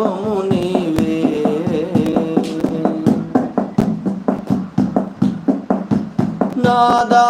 దైవము నీవే. నాదా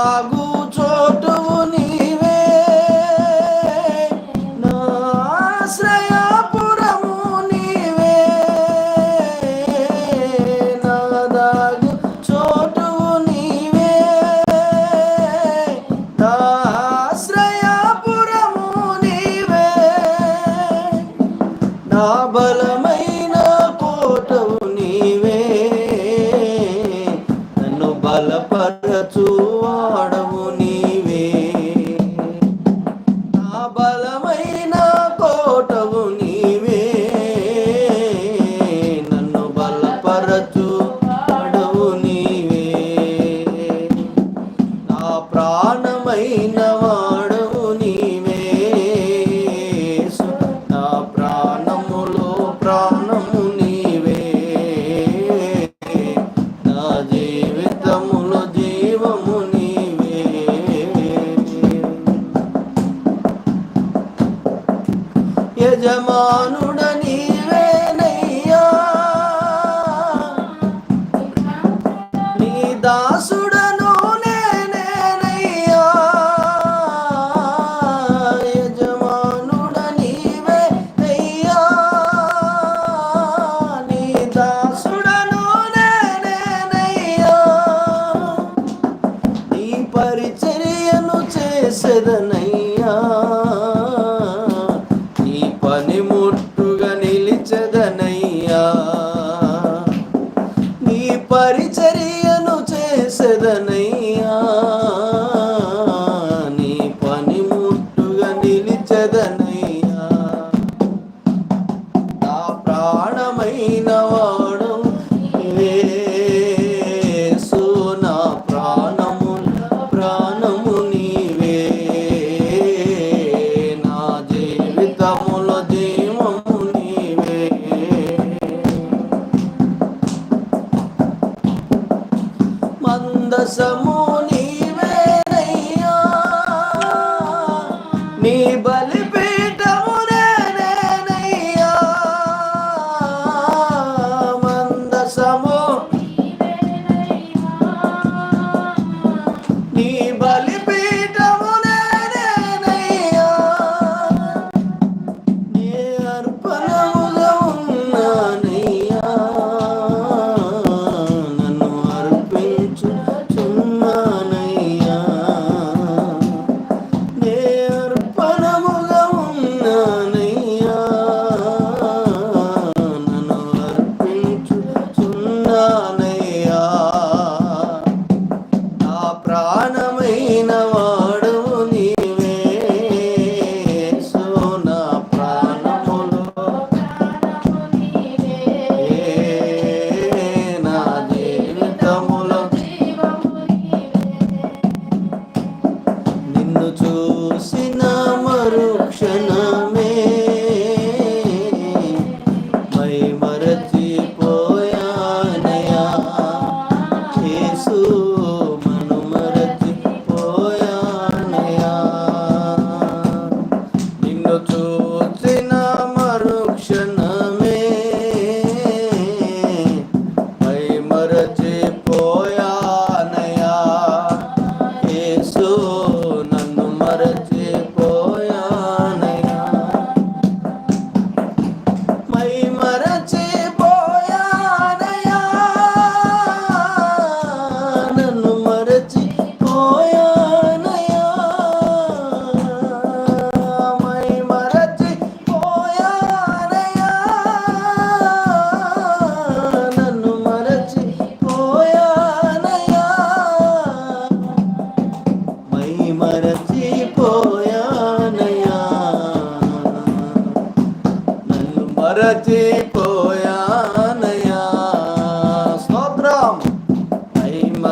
Oh.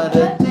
Sabbath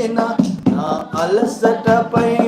என்ன? நான் அலசட்ட பையன்.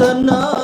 ಸನಾ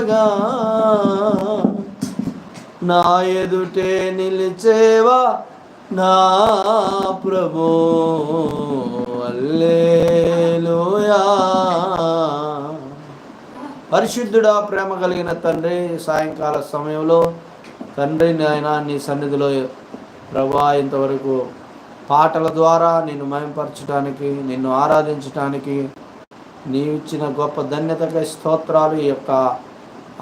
ఉండగా నా ఎదుటే నిలిచేవా నా ప్రభు? అల్లేలుయా. పరిశుద్ధుడా ప్రేమ కలిగిన తండ్రి సాయంకాల సమయంలో తండ్రి నాయన నీ సన్నిధిలో ప్రభా ఇంతవరకు పాటల ద్వారా నిన్ను మయంపరచడానికి నిన్ను ఆరాధించడానికి నీవిచ్చిన గొప్ప ధన్యతకై స్తోత్రాలు ఈ యొక్క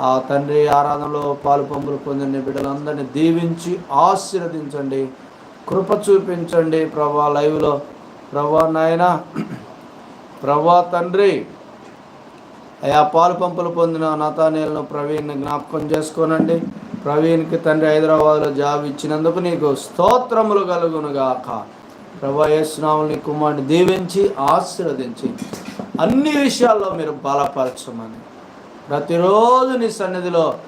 ఆ తండ్రి ఆరాధనలో పాలు పంపులు పొందిన బిడ్డలందరినీ దీవించి ఆశీర్వదించండి కృప చూపించండి ప్రభా లైవ్లో. ప్రభా నాయన ప్రభా తండ్రి అయా పాలు పంపులు పొందిన నతానేలను ప్రవీణ్ని జ్ఞాపకం చేసుకోనండి. ప్రవీణ్కి తండ్రి హైదరాబాద్లో జాబ్ ఇచ్చినందుకు నీకు స్తోత్రములు కలుగునుగాక. ప్రభా యేసునాముని కుమారుని దీవించి ఆశీర్వదించి అన్ని విషయాల్లో మీరు బలపరచమని. ప్రతిరోజు నీ సన్నిధిలో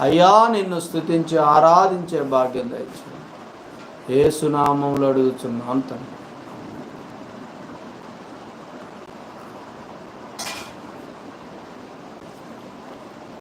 అయ్యా నిన్ను స్థుతించి ఆరాధించే భాగ్యం దయచేయండి. ఏసునామంలో అడుగుతున్నాం తండ్రి.